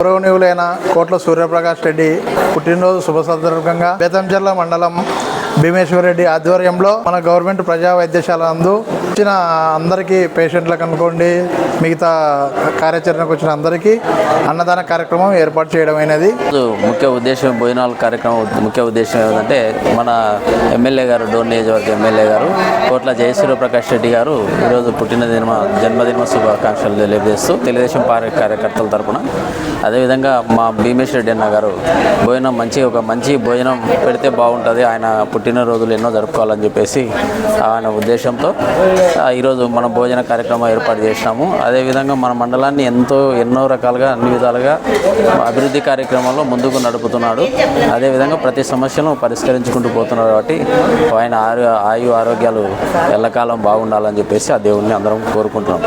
గౌరవనీయులైన కోట్ల సూర్యప్రకాష్ రెడ్డి పుట్టినరోజు శుభ సందర్భంగా బేతంచెర్ల మండలం భీమేశ్వర్ రెడ్డి ఆధ్వర్యంలో మన గవర్నమెంట్ ప్రజా వైద్యశాల అందు వచ్చిన అందరికీ పేషెంట్లకు అనుకోండి మిగతా కార్యాచరణకు వచ్చిన అందరికీ అన్నదాన కార్యక్రమం ఏర్పాటు చేయడం అయినది. ముఖ్య ఉద్దేశం భోజనాల కార్యక్రమం ముఖ్య ఉద్దేశం ఏంటంటే మన ఎమ్మెల్యే గారు డోన్ నియోజకవర్గ ఎమ్మెల్యే గారు కోట్ల జయశ్రీ ప్రకాష్ రెడ్డి గారు ఈరోజు పుట్టినదిన జన్మదిన శుభాకాంక్షలు తెలియజేస్తూ తెలుగుదేశం పార్టీ కార్యకర్తల తరపున అదేవిధంగా మా భీమేశ్వర రెడ్డి అన్న గారు భోజనం మంచి ఒక మంచి భోజనం పెడితే బాగుంటుంది ఆయన పుట్టిన పుట్టినరోజులు ఎన్నో జరుపుకోవాలని చెప్పేసి ఆయన ఉద్దేశంతో ఈరోజు మనం భోజన కార్యక్రమం ఏర్పాటు చేసినాము. అదేవిధంగా మన మండలాన్ని ఎంతో ఎన్నో రకాలుగా అన్ని విధాలుగా అభివృద్ధి కార్యక్రమంలో ముందుకు నడుపుతున్నాడు. అదేవిధంగా ప్రతి సమస్యను పరిష్కరించుకుంటూ పోతున్నాడు కాబట్టి ఆయన ఆయు ఆయు ఆరోగ్యాలు ఎల్లకాలం బాగుండాలని చెప్పేసి ఆ దేవుణ్ణి అందరం కోరుకుంటున్నాం.